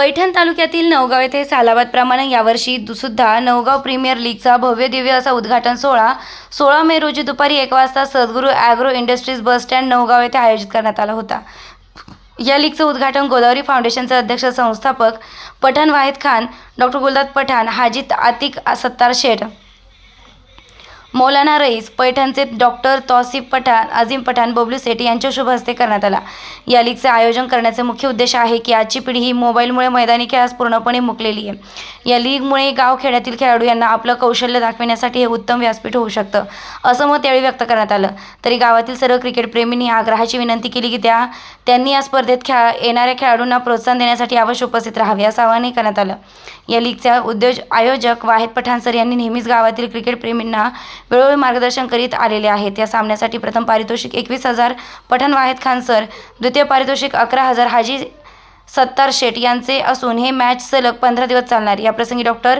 पैठण तालुक्यातील नवगाव येथे सालाबादप्रमाणे यावर्षी सुद्धा नवगाव प्रीमियर लीगचा भव्य दिव्य असा उद्घाटन सोहळा सोळा मे रोजी दुपारी एक वाजता Sadguru agro industries bus stand Navgaon येथे आयोजित करण्यात आला होता. या लीगचं उद्घाटन गोदावरी फाउंडेशनचे अध्यक्ष संस्थापक पठाण वाहिद खान डॉक्टर गुलदाद पठाण हाजीत आतिक सत्तार शेठ मौलाना रईस पैठणचे डॉक्टर तौसिफ पठाण अझिम पठाण बबलू सेठ यांच्या शुभ हस्ते करण्यात आला. या लीगचे आयोजन करण्याचे मुख्य उद्देश आहे की आजची पिढी ही मोबाईलमुळे मैदानी खेळास पूर्णपणे मुकलेली आहे. या लीगमुळे गाव खेड्यातील खेळाडू यांना आपलं कौशल्य दाखविण्यासाठी हे उत्तम व्यासपीठ होऊ शकतं असं मत यावेळी व्यक्त करण्यात आलं. तरी गावातील सर्व क्रिकेटप्रेमींनी आग्रहाची विनंती केली की त्या त्यांनी या स्पर्धेत खेळा येणाऱ्या खेळाडूंना प्रोत्साहन देण्यासाठी अवश्य उपस्थित राहावे असं आवाहनही करण्यात आलं. या लीगच्या उद्योज आयोजक वाहेद पठाण सर यांनी नेहमीच गावातील क्रिकेटप्रेमींना वेळोवेळी मार्गदर्शन करीत आलेले आहेत. या सामन्यासाठी प्रथम पारितोषिक एकवीस हजार पठाण वाहेद खान सर द्वितीय पारितोषिक अकरा हजार हाजी सत्तार शेठ यांचे असून हे मॅच सलग पंधरा दिवस चालणार. याप्रसंगी डॉक्टर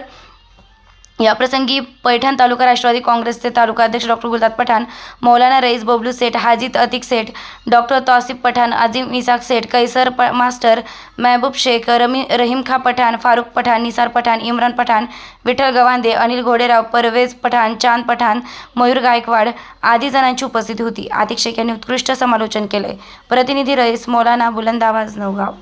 याप्रसंगी पैठण तालुका राष्ट्रवादी काँग्रेसचे तालुका अध्यक्ष डॉक्टर गुलदाद पठाण मौलाना रईस बबलू सेठ हाजीत अतिक सेठ डॉक्टर तौसिफ पठाण अजिम इसाक सेठ कैसर प मास्टर महबूब शेख रमी रहीम खा पठाण फारुख पठाण निसार पठाण इम्रान पठाण विठ्ठल गवांदे अनिल घोडेराव परवेज पठाण चांद पठाण मयूर गायकवाड आदी जणांची उपस्थिती होती. आतिक शेख यांनी उत्कृष्ट समालोचन केले प्रतिनिधी रईस मौलाना बुलंद आवाज नवगाव